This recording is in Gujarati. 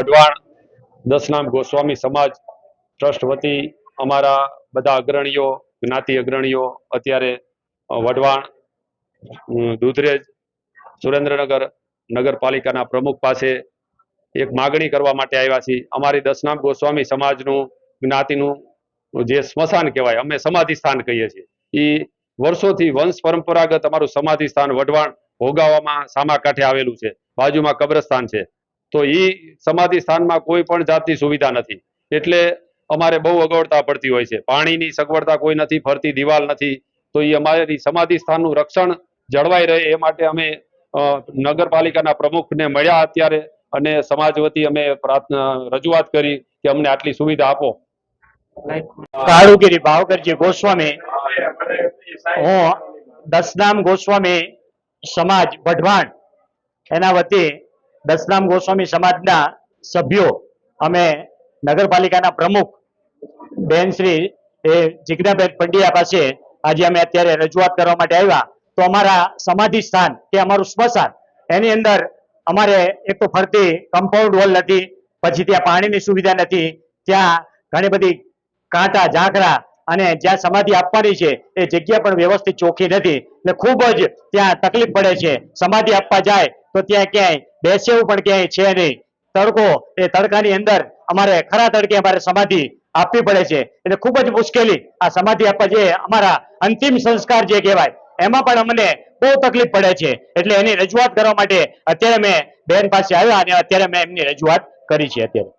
વઢવાણ, દસનામ ગોસ્વામી સમાજ ટ્રસ્ટ વતી અમારા બધા અગ્રણીઓ, જ્ઞાતિ અગ્રણીઓ અત્યારે વઢવાણ દૂધરેજ, સુરેન્દ્રનગર નગરપાલિકાના પ્રમુખ પાસે એક માગણી કરવા માટે આવ્યા છીએ. અમારી દસનામ ગોસ્વામી સમાજનું, જ્ઞાતિનું જે સ્મશાન કહેવાય, અમે સમાધિ સ્થાન કહીએ છીએ. એ વર્ષોથી વંશ પરંપરાગત અમારું સમાધિ સ્થાન વઢવાણ ભોગાવામાં સામા કાંઠે આવેલું છે. બાજુમાં કબ્રસ્તાન છે. તો એ સમાધિ સ્થાનમાં કોઈ પણ જાતની સુવિધા નથી. એટલે અમારે બહુ અગવડતા પડતી હોય છે. પાણીની સગવડતા કોઈ નથી, ફરતી દિવાલ નથી. તો એ અમારી સમાધિ સ્થાનનું રક્ષણ જળવાઈ રહે એ માટે અમે નગરપાલિકાના પ્રમુખને મળ્યા અત્યારે અને સમાજ વતી અમે રજૂઆત કરી કે અમને આટલી સુવિધા આપો. કાળુગીરી ભાવકરજી ગોસ્વામી, હું દસનામ ગોસ્વામી સમાજ વઢવાણ એના વતી દસનામ ગોસ્વામી સમાજના સભ્યો અમે નગરપાલિકાના પ્રમુખ બેન શ્રી એ જિજ્ઞાબેન પંડ્યા પાસે આજે અમે અત્યારે રજૂઆત કરવા માટે આવ્યા. તો અમારા સમાધિ સ્થાન કે અમારું સ્મશાન, એની અંદર અમારે એક તો ફરતી કમ્પાઉન્ડ વોલ નથી, પછી ત્યાં પાણીની સુવિધા નથી, ત્યાં ઘણી બધી કાંટા ઝાંખરા અને જ્યાં સમાધિ આપવાની છે, એ જગ્યા પણ વ્યવસ્થિત ચોખ્ખી નથી. એટલે ખૂબ જ ત્યાં તકલીફ પડે છે. સમાધિ આપવા જાય તો ત્યાં ક્યાંય બેસેવું પણ ક્યાંય છે નહીં. તડકો એ તડકાની અંદર અમારે ખરા તડકે અમારે સમાધિ આપવી પડે છે. એટલે ખૂબ જ મુશ્કેલી આ સમાધિ આપવા જે અમારા અંતિમ સંસ્કાર જે કહેવાય, એમાં પણ અમને બહુ તકલીફ પડે છે. એટલે એની રજૂઆત કરવા માટે અત્યારે મેં બેન પાસે આવ્યા અને અત્યારે મેં એમની રજૂઆત કરી છે અત્યારે.